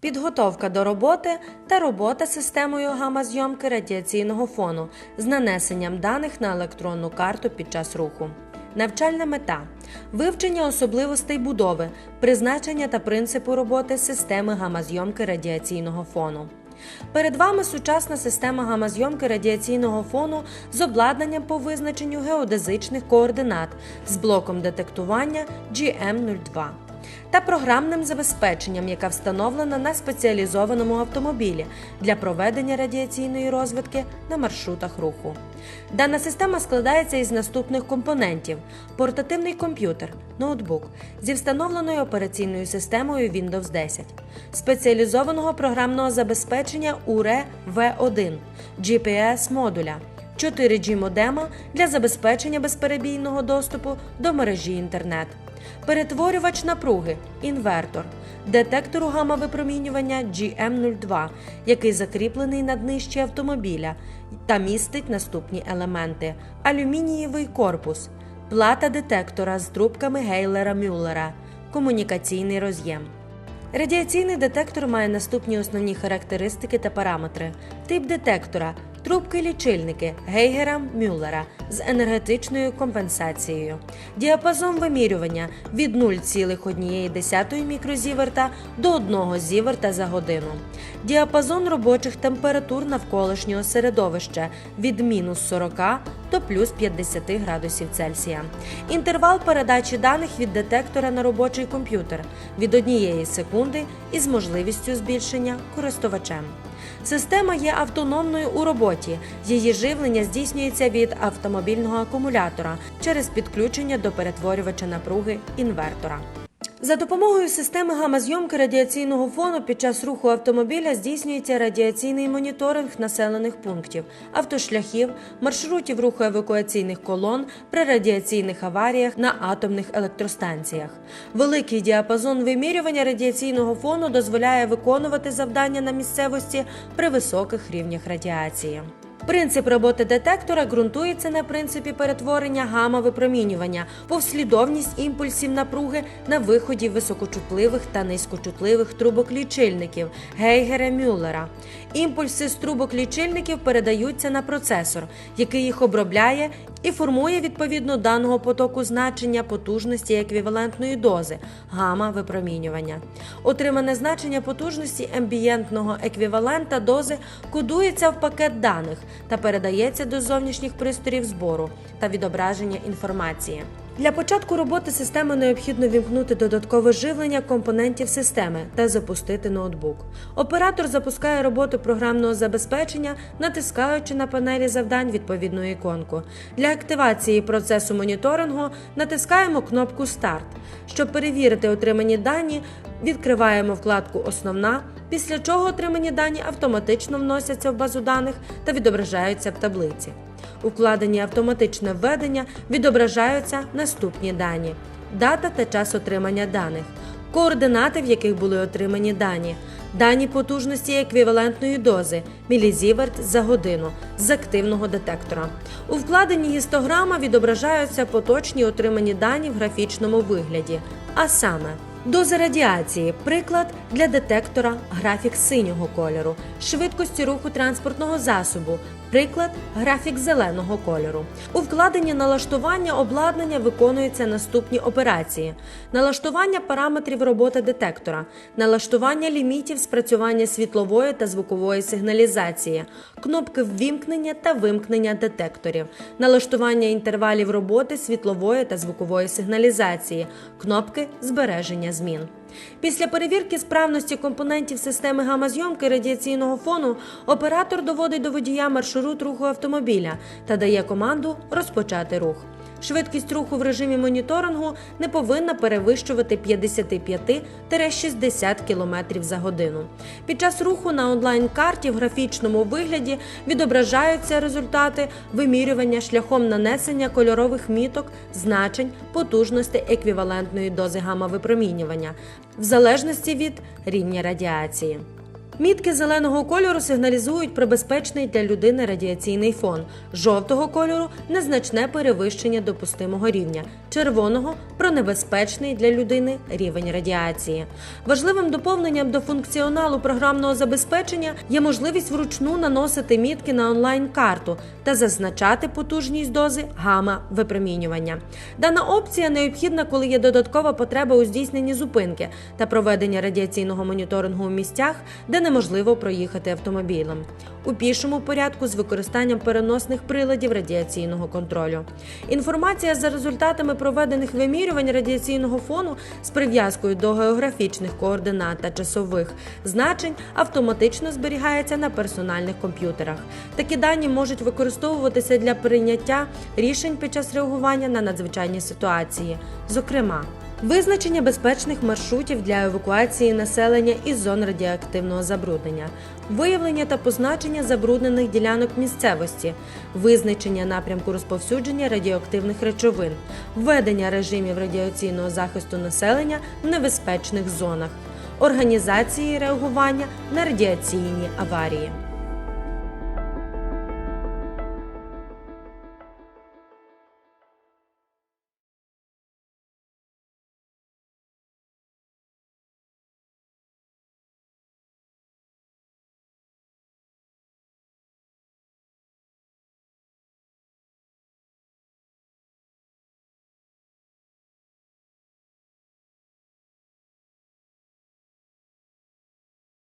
Підготовка до роботи та робота системою гамма-зйомки радіаційного фону з нанесенням даних на електронну карту під час руху. Навчальна мета вивчення особливостей будови, призначення та принципу роботи системи гамма-зйомки радіаційного фону. Перед вами сучасна система гамма-зйомки радіаційного фону з обладнанням по визначенню геодезичних координат з блоком детектування GM02 та програмним забезпеченням, яка встановлена на спеціалізованому автомобілі для проведення радіаційної розвідки на маршрутах руху. Дана система складається із наступних компонентів: портативний комп'ютер, ноутбук зі встановленою операційною системою Windows 10, спеціалізованого програмного забезпечення URE V1, GPS модуля. 4G модема для забезпечення безперебійного доступу до мережі інтернет, перетворювач напруги, інвертор, детектору гамма-випромінювання GM02, який закріплений на днищі автомобіля та містить наступні елементи: алюмінієвий корпус, плата детектора з трубками Гейлера-Мюллера, комунікаційний роз'єм. Радіаційний детектор має наступні основні характеристики та параметри: тип детектора. Трубки лічильники Гейгера Мюллера з енергетичною компенсацією, діапазон вимірювання від 0,1 мікрозіверта до 1 зіверта за годину, діапазон робочих температур навколишнього середовища від мінус 40 до плюс 50 градусів Цельсія, інтервал передачі даних від детектора на робочий комп'ютер від 1 секунди із можливістю збільшення користувачем. Система є автономною у роботі. Її живлення здійснюється від автомобільного акумулятора через підключення до перетворювача напруги інвертора. За допомогою системи гамма-зйомки радіаційного фону під час руху автомобіля здійснюється радіаційний моніторинг населених пунктів, автошляхів, маршрутів руху евакуаційних колон при радіаційних аваріях на атомних електростанціях. Великий діапазон вимірювання радіаційного фону дозволяє виконувати завдання на місцевості при високих рівнях радіації. Принцип роботи детектора ґрунтується на принципі перетворення гамма-випромінювання, повслідовність імпульсів напруги на виході високочутливих та низькочутливих трубок лічильників Гейгера Мюллера. Імпульси з трубок лічильників передаються на процесор, який їх обробляє і формує відповідно даного потоку значення потужності еквівалентної дози гама випромінювання. Отримане значення потужності ембієнтного еквівалента дози кодується в пакет даних та передається до зовнішніх пристроїв збору та відображення інформації. Для початку роботи системи необхідно вімкнути додаткове живлення компонентів системи та запустити ноутбук. Оператор запускає роботу програмного забезпечення, натискаючи на панелі завдань відповідну іконку. Для активації процесу моніторингу натискаємо кнопку Старт. Щоб перевірити отримані дані, відкриваємо вкладку Основна, після чого отримані дані автоматично вносяться в базу даних та відображаються в таблиці. У вкладенні автоматичне введення відображаються наступні дані: дата та час отримання даних, координати, в яких були отримані дані, дані потужності еквівалентної дози мілізіверт за годину з активного детектора. У вкладенні гістограма відображаються поточні отримані дані в графічному вигляді, а саме. Доза радіації приклад для детектора графік синього кольору, швидкості руху транспортного засобу, приклад графік зеленого кольору. У вкладенні налаштування обладнання виконуються наступні операції: налаштування параметрів роботи детектора, налаштування лімітів спрацювання світлової та звукової сигналізації, кнопки ввімкнення та вимкнення детекторів, налаштування інтервалів роботи світлової та звукової сигналізації, кнопки збереження змін. Після перевірки справності компонентів системи гамазйомки радіаційного фону оператор доводить до водія маршрут руху автомобіля та дає команду розпочати рух. Швидкість руху в режимі моніторингу не повинна перевищувати 55-60 км за годину. Під час руху на онлайн-карті в графічному вигляді відображаються результати вимірювання шляхом нанесення кольорових міток, значень, потужності еквівалентної дози гамма-випромінювання в залежності від рівня радіації. Мітки зеленого кольору сигналізують про безпечний для людини радіаційний фон, жовтого кольору незначне перевищення допустимого рівня, червоного про небезпечний для людини рівень радіації. Важливим доповненням до функціоналу програмного забезпечення є можливість вручну наносити мітки на онлайн-карту та зазначати потужність дози гама випромінювання. Дана опція необхідна, коли є додаткова потреба у здійсненні зупинки та проведення радіаційного моніторингу у місцях, де неможливо проїхати автомобілем. У пішому порядку з використанням переносних приладів радіаційного контролю. Інформація за результатами проведених вимірювань радіаційного фону з прив'язкою до географічних координат та часових значень автоматично зберігається на персональних комп'ютерах. Такі дані можуть використовуватися для прийняття рішень під час реагування на надзвичайні ситуації, зокрема. Визначення безпечних маршрутів для евакуації населення із зон радіоактивного забруднення, виявлення та позначення забруднених ділянок місцевості, визначення напрямку розповсюдження радіоактивних речовин, введення режимів радіаційного захисту населення в небезпечних зонах, організації реагування на радіаційні аварії.